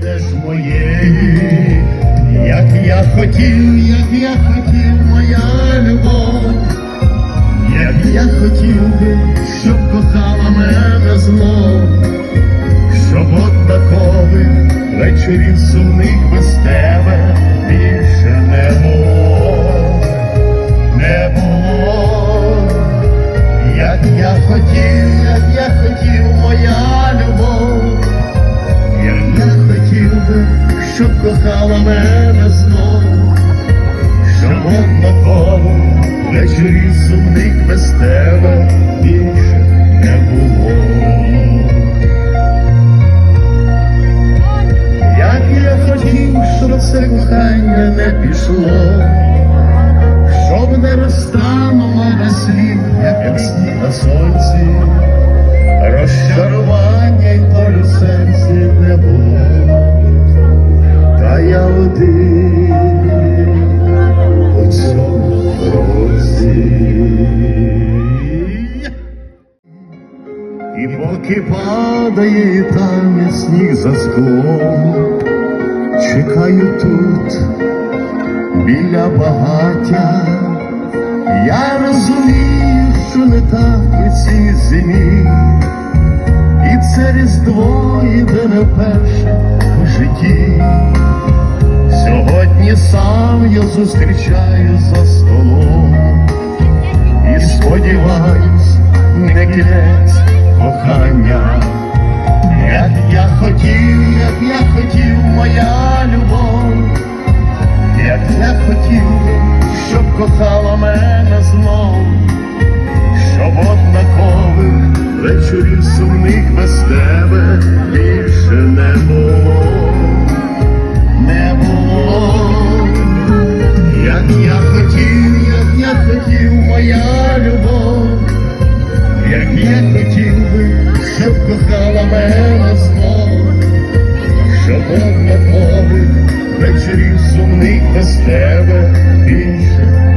прийдеш моєї, як я хотів, як я хотів, моя любов, як я хотів би, щоб кохала мене знов, щоб однакових вечорів сумних без тебе більше не було. Як я хотів, як я хотів, моя хотів би, щоб кохала мене знов, щоб однаково вечорі сумних без тебе більше не було. Як я хотів, щоб це кохання не пішло І поки падає там сніг за склом, чекаю тут біля багаття. Я розумію, що не так у цій зимі, і це різдво іде не вперше у житті. Сьогодні сам я зустрічаю за столом і сподіваюсь, не кінець кохання. Як я хотів, як я хотів, моя любов. Як я хотів, щоб кохала мене знов, щоб однакових вечорів сумних без тебе більше не було, не було, як я хотів, як я хотів, моя любов, кохала мене знов щоб однакових вечорів сумних без тебе більше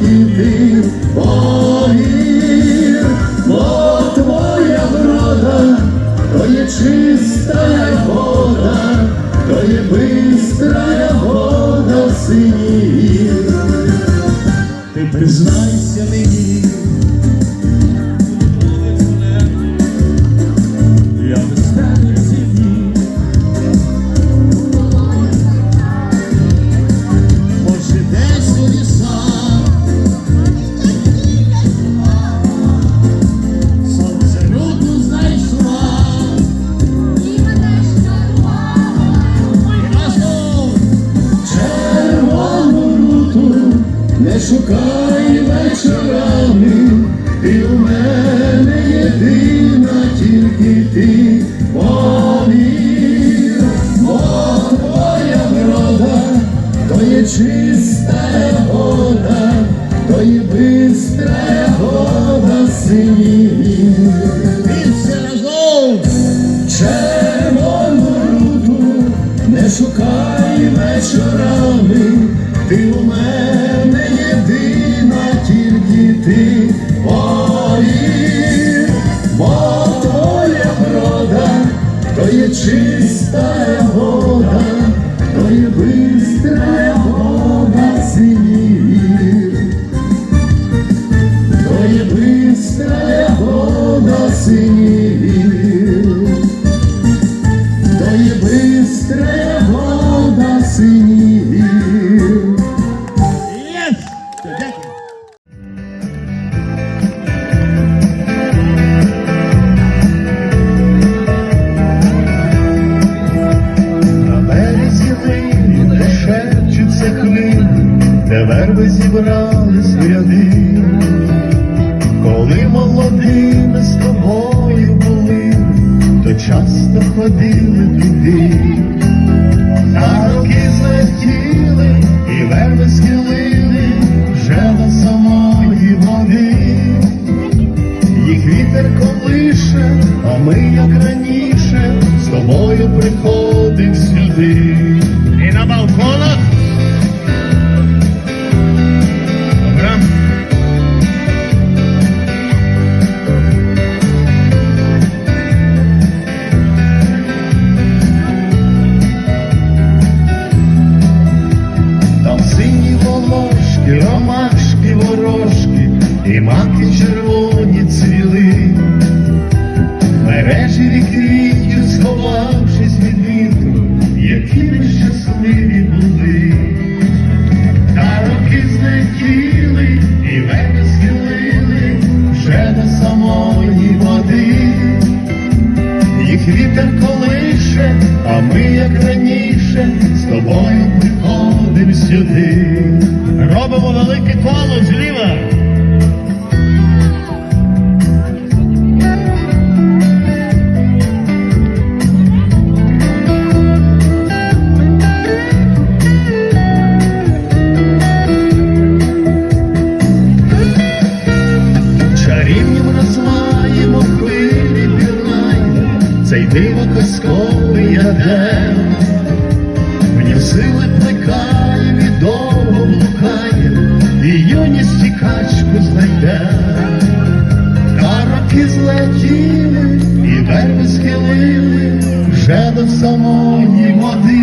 тільки ти повір, бо твоя врода, то є чиста вода, то є бистрая вода синів. Ти признайся не шукай вечорами, ти у мене єдина, тільки ти повір, бо твоя врода, то є чиста вода, то є бистра вода синів. хвилини вже до самої води, їх вітер колише, а ми, як раніше, з тобою приходимо. та роки злетіли і верби схилили вже до самої води.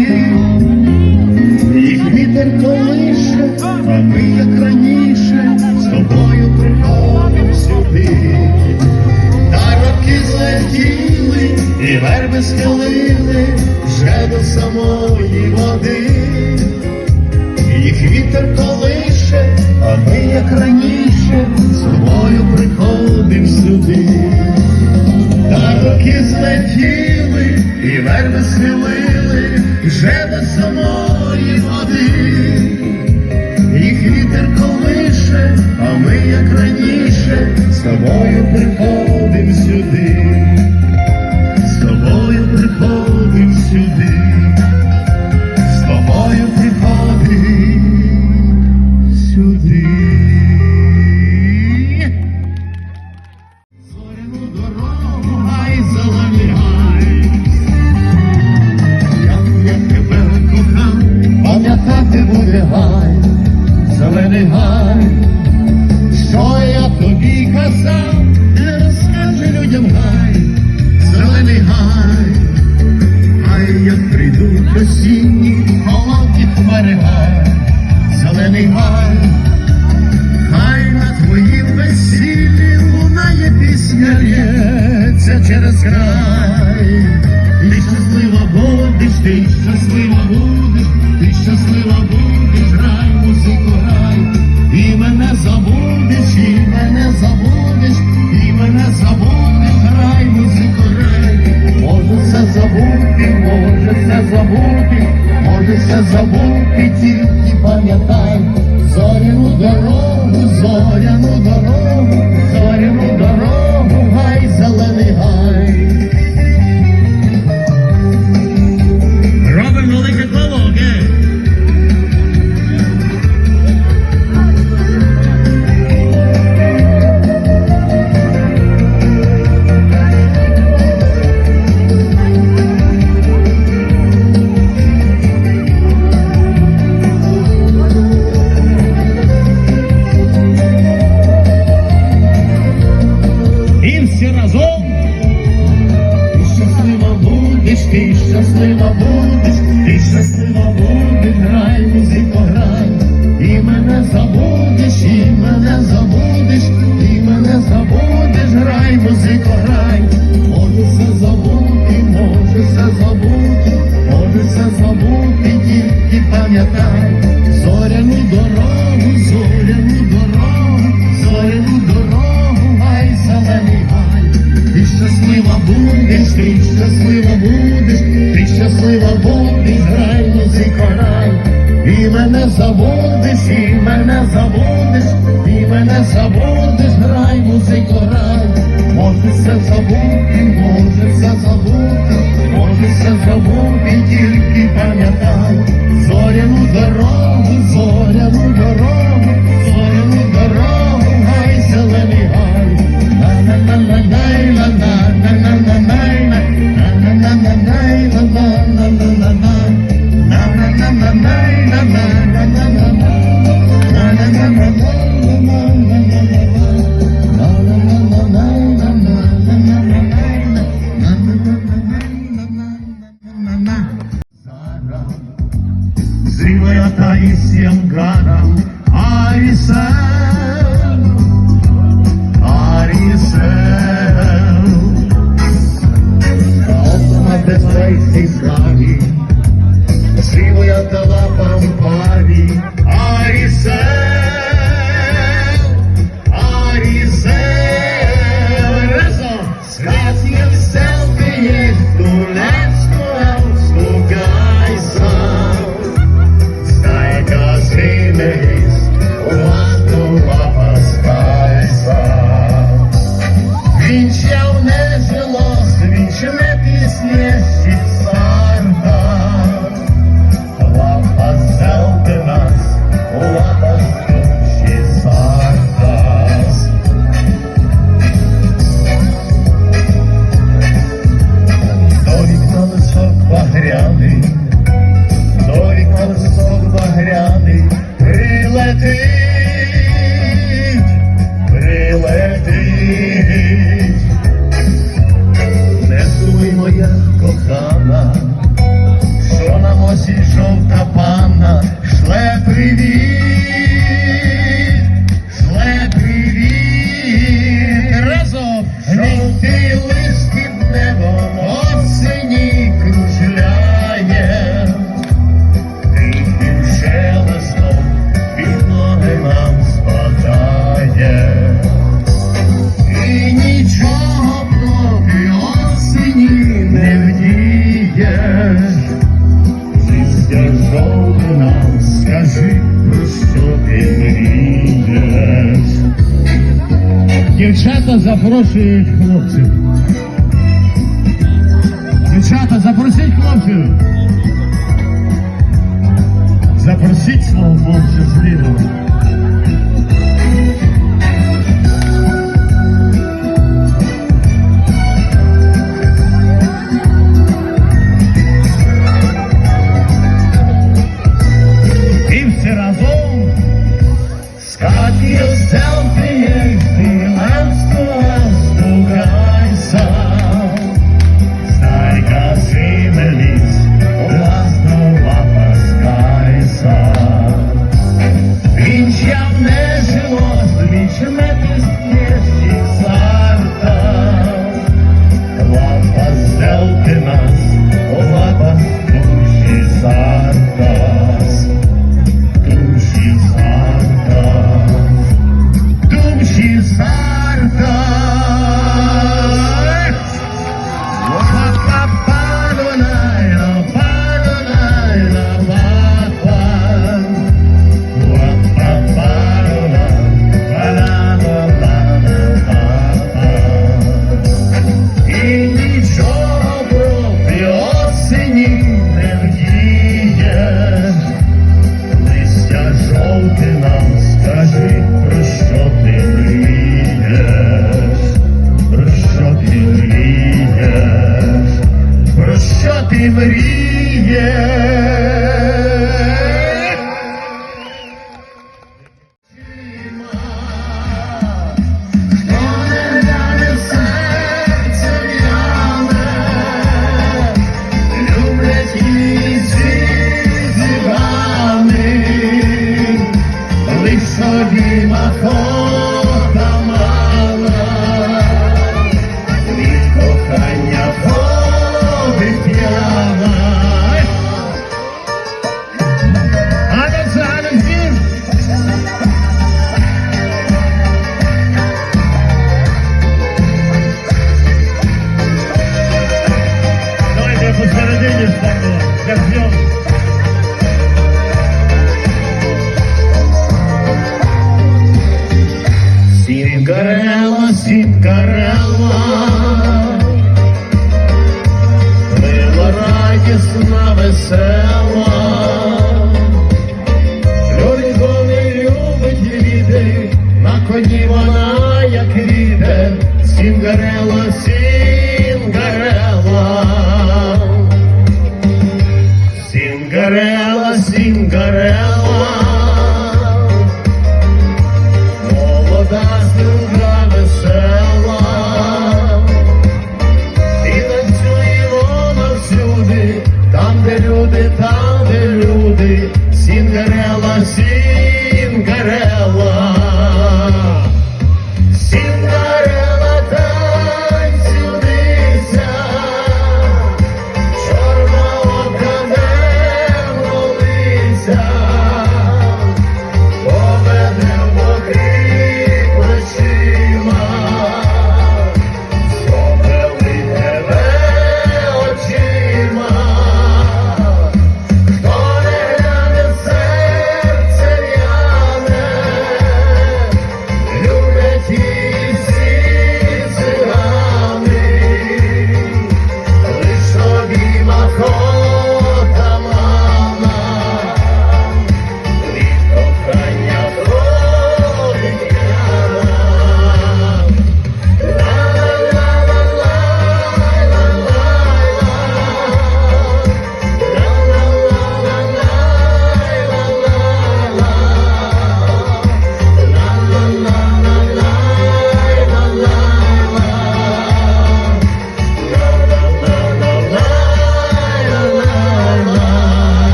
гай, зелений гай, хай на твоїм весіллі лунає пісня лється через край. Ти щаслива будеш, ти щаслива будеш, ти щаслива будеш, грай, музику грай, і мене забудеш, і мене забудеш, і мене забудеш, грай, музику грай, може все забути, може все забути, може все забути ти тільки пам'ятай. Amen. Запрошують хлопців. Дівчата, запросіть хлопців. Запросіть свого хлопця зліва. 一眼 рождения ставила, как звезд. Синкарелла, Синкарелла, ради радісна, весела,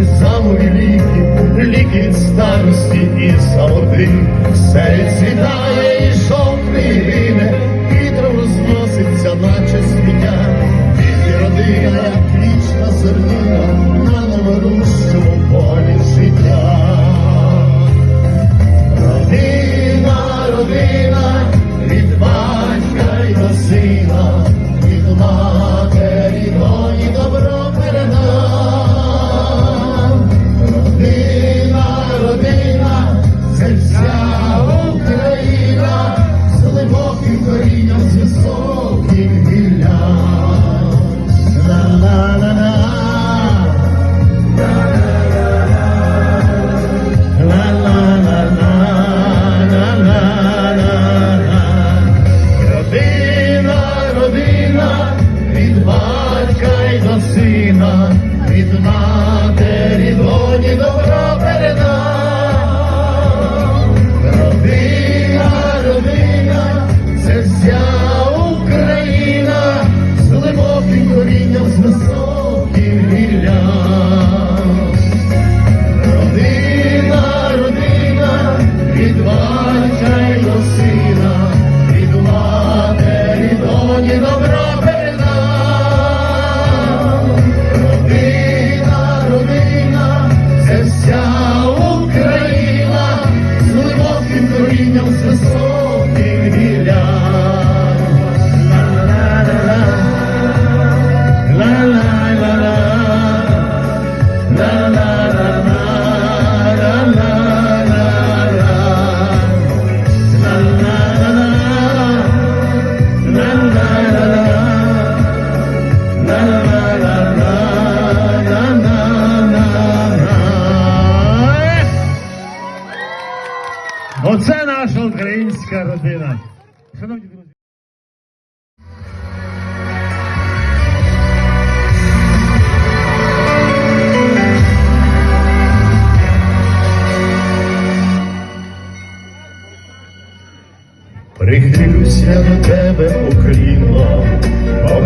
ті самі ліки, ліки від старості і самоти, все відсвітає і шо.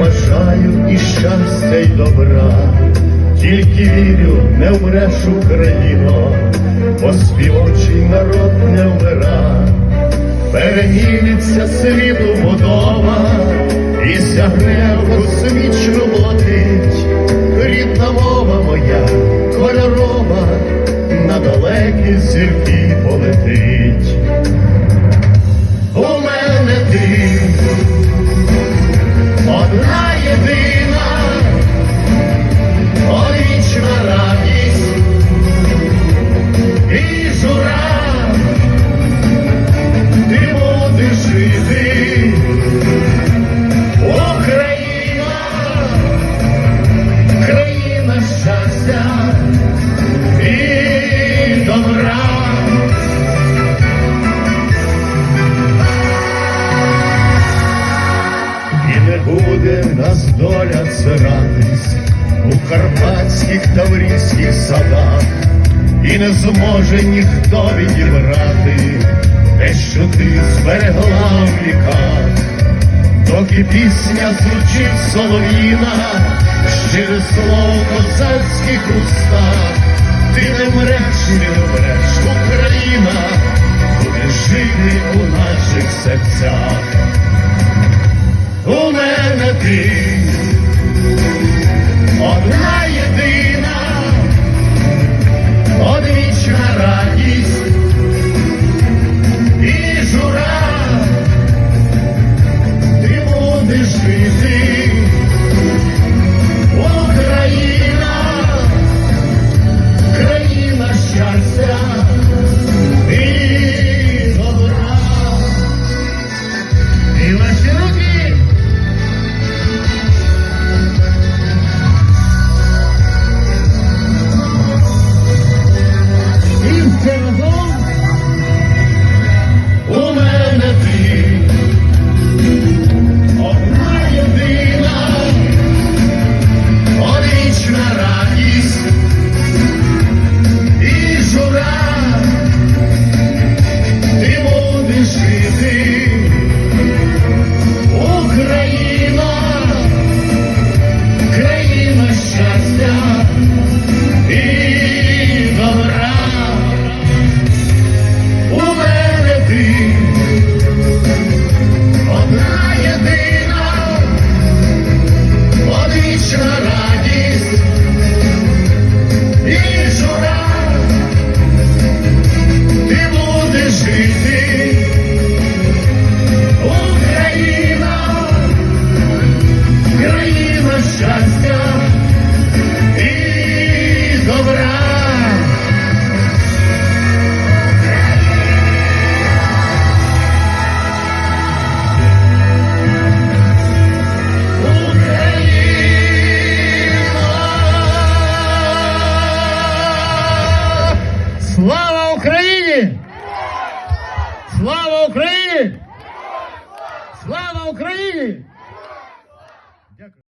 Бажаю і щастя, і добра, тільки вірю, не вмреш Україно, бо співочий народ не вмира, переміниться світу будова, і сягне в космічну летить, рідна мова моя, кольорова, на далекі зірки полетить. Ти одна єдина, одвічна радість зможе ніхто відібрати те, що ти зберегла в віках, доки пісня звучить солов'їна, щире слово в козацьких устах, ти не мреш, не вмреш, Україна, буде жити у наших серцях. У мене ти одна будеш